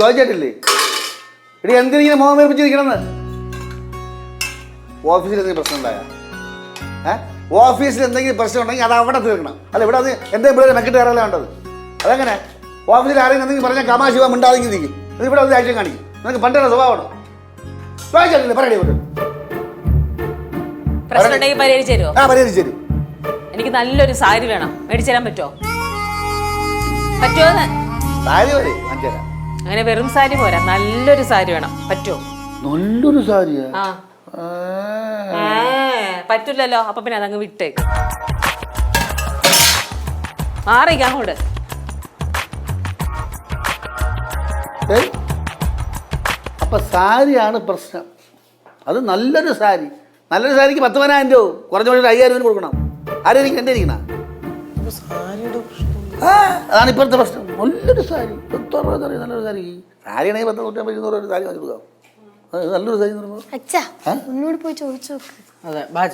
ചോദിച്ചിട്ടില്ലേ എടി എന്തിനിങ്ങനെ മോഹം വേർപ്പിച്ചിരിക്കണമെന്ന് ഓഫീസിൽ എന്തെങ്കിലും പ്രശ്നം ഉണ്ടായ? ഓഫീസിൽ എന്തെങ്കിലും പ്രശ്നം ഉണ്ടെങ്കിൽ അത് അവിടെ തീർക്കണം. അല്ല ഇവിടെ അത് എന്തെങ്കിലും ഇവിടെ മെക്കിട്ട് കയറല വേണ്ടത്? അതെങ്ങനെ? ഓഫീസിൽ ആരെങ്കിലും എന്തെങ്കിലും പറഞ്ഞാൽ കമാശിവ മിണ്ടാതെങ്കിൽ നിൽക്കും ഇവിടെ അത് ആഴ്ച കാണിക്കും. നിനക്ക് പണ്ടുള്ള സ്വഭാവമാണ് ചോദിച്ചിട്ടില്ലേ പറയണേ ഇവിടെ പ്രശ്നം പരിഹരിച്ചു തരുമോ ആ പരിഹരിച്ചു തരും. എനിക്ക് നല്ലൊരു സാരി വേണം. മേടിച്ചു തരാൻ പറ്റുമോ പറ്റുമോ സാരി മതി വാങ്ങിച്ചു തരാം അങ്ങനെ വെറും സാരി പോരാ. നല്ലൊരു സാരി വേണം. പറ്റുമോ നല്ലൊരു സാരിയാ? ആ. പറ്റില്ലല്ലോ അപ്പൊ പിന്നെ അതങ്ങ് വിട്ടേക്ക്. മാറിക്ക അങ്ങോട്ട്. അപ്പൊ സാരിയാണ് പ്രശ്നം. അത് നല്ലൊരു സാരി. നല്ലൊരു സാരിക്ക് പത്ത് പതിനായിരം രൂപ. കുറഞ്ഞ ഒരു അയ്യായിരം രൂപ കൊടുക്കണം. ആരും എനിക്ക് ഇരിക്കണ? ആ അതാണ് ഇപ്പോഴത്തെ പ്രശ്നം. നല്ലൊരു സാരി. എത്ര രൂപ സാരി നല്ലൊരു സാരി. സാരി ആണെങ്കിൽ പത്ത് നൂറ്റമ്പത് ഇരുന്നൂറ് ഒരു സാരി വാങ്ങി കൊടുക്കാം. നല്ലൊരു സാരി പോയി ചോദിച്ചു അതെ ബാജ.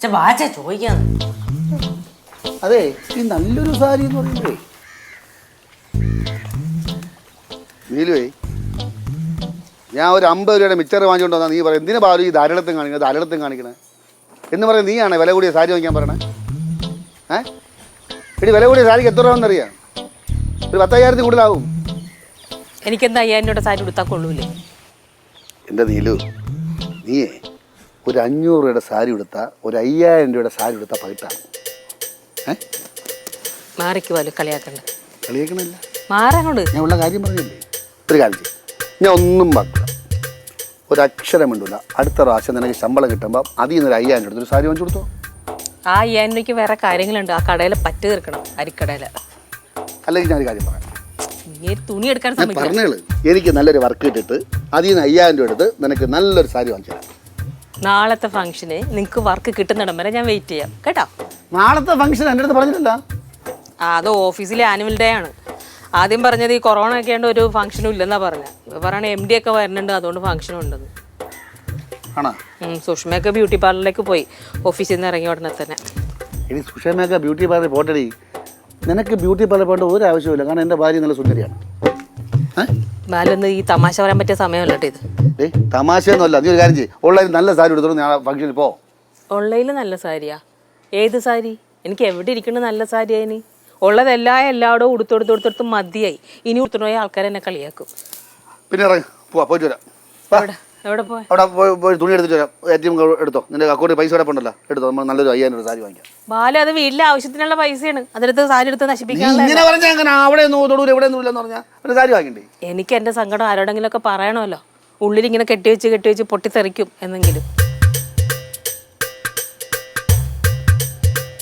ബാജ ചോദിക്കാന്ന്. അതെ ഈ നല്ലൊരു സാരി എന്ന് പറയുമ്പോഴേ നീലുവേ ഞാൻ ഒരു അമ്പത് രൂപയുടെ മിച്ചർ വാങ്ങിച്ചുകൊണ്ട് വന്നാൽ നീ പറയും എന്തിനാ പാലും ഈ ധാരാളത്തും കാണിക്കുന്നത് ധാരാളത്തും കാണിക്കണേ? എന്ന് പറയും നീയാണ് വില കൂടിയ സാരി വാങ്ങിക്കാൻ പറയണേ? ഏ? എടി വില കൂടിയ സാരിക്ക് എത്ര രൂപ എന്നറിയാം? ഒരു പത്തയ്യായിരത്തിൽ കൂടുതലാവും. എനിക്കെന്താ അയ്യായിരം രൂപയുടെ സാരി കൊടുത്താൽ കൊള്ളൂലേ എന്റെ നീലു? നീയേ ഒരു അഞ്ഞൂറ് രൂപയുടെ സാരി എടുത്താൽ ഒരു അയ്യായിരം രൂപയുടെ സാരി എടുത്താൽ പകിട്ടാണ് ഏ? കളിയാക്കണ്ട. കളിയാക്കണല്ല. മാറങ്ങോട്ട് ഞാൻ ഉള്ള കാര്യം പറഞ്ഞില്ലേ? ഒരു കാര്യം ചെയ്യും. ഞാൻ ഒന്നും വാക്കില്ല ഒരു അക്ഷരം മിണ്ടൂല. അടുത്ത പ്രാവശ്യം നിനക്ക് ശമ്പളം കിട്ടുമ്പോൾ അതിൽ നിന്ന് ഒരു അയ്യായിരം എടുത്തൊരു സാരി വാങ്ങിച്ചു കൊടുത്തോ. ആ അയ്യായിരം രൂപയ്ക്ക് വേറെ കാര്യങ്ങളുണ്ട്. ആ കടയിൽ പറ്റു തീർക്കണം അരിക്കടയിൽ അല്ലെങ്കിൽ ഞാൻ ഒരു കാര്യം പറയാം. നീ ഒരു തുണി എടുക്കാൻ ഞാൻ പറഞ്ഞോളൂ പറഞ്ഞേൾ എനിക്ക് നല്ലൊരു വർക്ക് ഇട്ടിട്ട് അതിൽ നിന്ന് അയ്യായിരം രൂപ എടുത്ത് നിനക്ക് നല്ലൊരു സാരി വാങ്ങിച്ചു തരാം. നാളത്തെ ഫംഗ്ഷന് നിങ്ങൾക്ക് വർക്ക് കിട്ടുന്നിടം വരെ ഞാൻ വെയിറ്റ് ചെയ്യാം. കേട്ടോ? നാളത്തെ ഫംഗ്ഷൻ എന്റെ അടുത്ത് പറഞ്ഞിട്ടില്ല. ആ അത് ഓഫീസിലെ ആനുവൽ ഡേ ആണ്. ആദ്യം പറഞ്ഞത് ഈ കൊറോണ ഒക്കെ ആയതുകൊണ്ട് ഒരു ഫംഗ്ഷനും ഇല്ലെന്നാ പറഞ്ഞത് പറയണ എം ഡി ഒക്കെ വരുന്നുണ്ട് അതുകൊണ്ട് ഫംഗ്ഷനും ഉണ്ടെന്ന്. ആണോ? സുഷ്മയൊക്കെ ബ്യൂട്ടി പാർലറിലേക്ക് പോയി. ഓഫീസിൽ നിന്ന് ഇറങ്ങി ഉടനെ തന്നെ. ഇനി സുഷമയൊക്കെ ബ്യൂട്ടി പാർലർ പോട്ടടി. നിനക്ക് ബ്യൂട്ടി പാർലർ പോകേണ്ട ഒരു ആവശ്യമില്ല കാരണം എന്റെ ഭാര്യ നല്ല സുന്ദരിയാണ്. ബാലൊന്ന് ഈ തമാശ പറയാൻ പറ്റിയ സമയമല്ല കേട്ടോ ഇത്. ഏയ് തമാശയൊന്നുമല്ല. നീ ഒരു കാര്യം ചെയ്യും. ഓൺലൈനിൽ നല്ല സാരി എടുത്തോളൂ ഞാൻ ഫംഗ്ഷനിൽ പോ. ഓൺലൈനിൽ നല്ല സാരിയാ? ഏത് സാരി? എനിക്ക് എവിടെ ഇരിക്കുന്ന നല്ല സാരി അതിന് ഉള്ളതെല്ലാം എല്ലായിടവും ഉടുത്തൊടുത്ത് ഉടുത്തൊടുത്ത് മതിയായി. ഇനി ഉടുത്തോയ ആൾക്കാർ എന്നെ കളിയാക്കും. പിന്നെ ഇറങ്ങി. പോവാ പോയിട്ട് വരാം. എവിടെ എവിടെ പോയി? അവിടെ പോയി പോയി തുണി എടുത്തിട്ട് വരാം. എ ടി എം എടുത്തോ. നിന്റെ അക്കൗണ്ടിൽ പൈസ ഉണ്ടല്ലോ. എടുത്തോ. നമ്മൾ നല്ലൊരു അയ്യായിരം രൂപ സാരി വാങ്ങിക്കാം. ബാല അത് വീട്ടിലെ ആവശ്യത്തിനുള്ള പൈസയാണ്. അതെടുത്ത് സാരി എടുത്ത് നീ നശിപ്പിക്കാനുള്ള ഇങ്ങനെ പറഞ്ഞാൽ അങ്ങനെ അവിടെ ഒന്നും തൊടൂല ഇവിടെ ഒന്നും ഇല്ലെന്ന് പറഞ്ഞാൽ ഒരു സാരി വാങ്ങിണ്ടേ എനിക്ക് എന്റെ സങ്കടം ആരോടെങ്കിലും ഒക്കെ പറയണമല്ലോ. ഉള്ളിൽ ഇങ്ങനെ കെട്ടിവെച്ച് കെട്ടിവെച്ച് പൊട്ടിത്തെറിക്കും എന്നെങ്കിലും.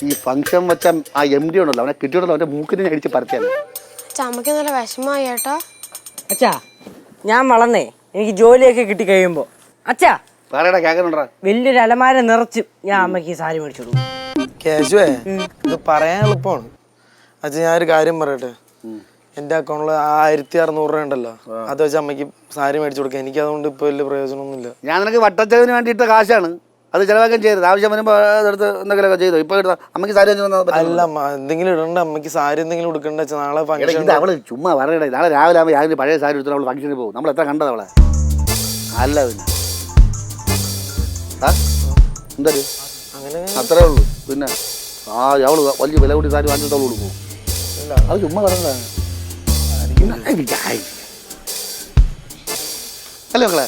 ഈ ഫംഗ്ഷൻ വെച്ച ആ എം ഡി ഉണ്ടല്ലോ അവനെ കിട്ടിയുണ്ടല്ലോ അവന്റെ മൂക്കിനെ അടിച്ച് പരത്തിയാണ് അച്ഛാ അമ്മയ്ക്ക് നല്ല വിഷമമായി കേട്ടോ. അച്ഛാ ഞാൻ വളർന്നേ. എനിക്ക് ജോലിയൊക്കെ കിട്ടി കഴിയുമ്പോ. അച്ഛാ വലിയൊരു അലമാര നിറച്ച് ഞാൻ അമ്മയ്ക്ക് ഈ സാരി മേടിച്ചു കൊടുക്കും. കേശുവേ ഇത് പറയാൻ എളുപ്പമാണ്. അച്ഛൻ ഞാൻ ഒരു കാര്യം പറയട്ടെ? എന്റെ അക്കൗണ്ടിൽ ആയിരത്തി അറുന്നൂറ് രൂപ ഉണ്ടല്ലോ. അത് വെച്ച് അമ്മയ്ക്ക് സാരി മേടിച്ചു കൊടുക്കാം. എനിക്ക് അതുകൊണ്ട് ഇപ്പൊ വലിയ പ്രയോജനമൊന്നുമില്ല. ഞാൻ നിനക്ക് വട്ടച്ചെലവിന് വേണ്ടിയിട്ട് കാശാണ്. അത് ചിലവാക്കാൻ ചെയ്യരുത്. ആവശ്യം വരുമ്പോൾ അതെടുത്ത് എന്തെങ്കിലുമൊക്കെ ചെയ്തു. ഇപ്പോൾ എടുത്ത അമ്മയ്ക്ക് സാരി. അല്ല അമ്മ എന്തെങ്കിലും ഇടണ്ട. അമ്മയ്ക്ക് സാരി എന്തെങ്കിലും ഉടുക്കണ്ട വെച്ചാൽ നാളെ എടാ, ഫംഗ്ഷൻ ഇത് അവൾ ചുമ്മാ പറയണേ നാളെ രാവിലെ ആകുമ്പോൾ രാവിലെ പഴയ സാരി എടുത്തിട്ട് അവൾ ഫംഗ്ഷനിൽ പോകും. നമ്മൾ എത്ര കണ്ടത് അവളെ? അല്ല പിന്നെ. ആ? എന്താ അങ്ങനെ അത്രേ ഉള്ളൂ. പിന്നെ? ആ അവൾ വലിയ വില കൂടി സാരി വാങ്ങിച്ചിട്ട് അവൾ കൊടുക്കും അത് ചുമ്മാ പറഞ്ഞതാണ് അല്ലേ മക്കളെ?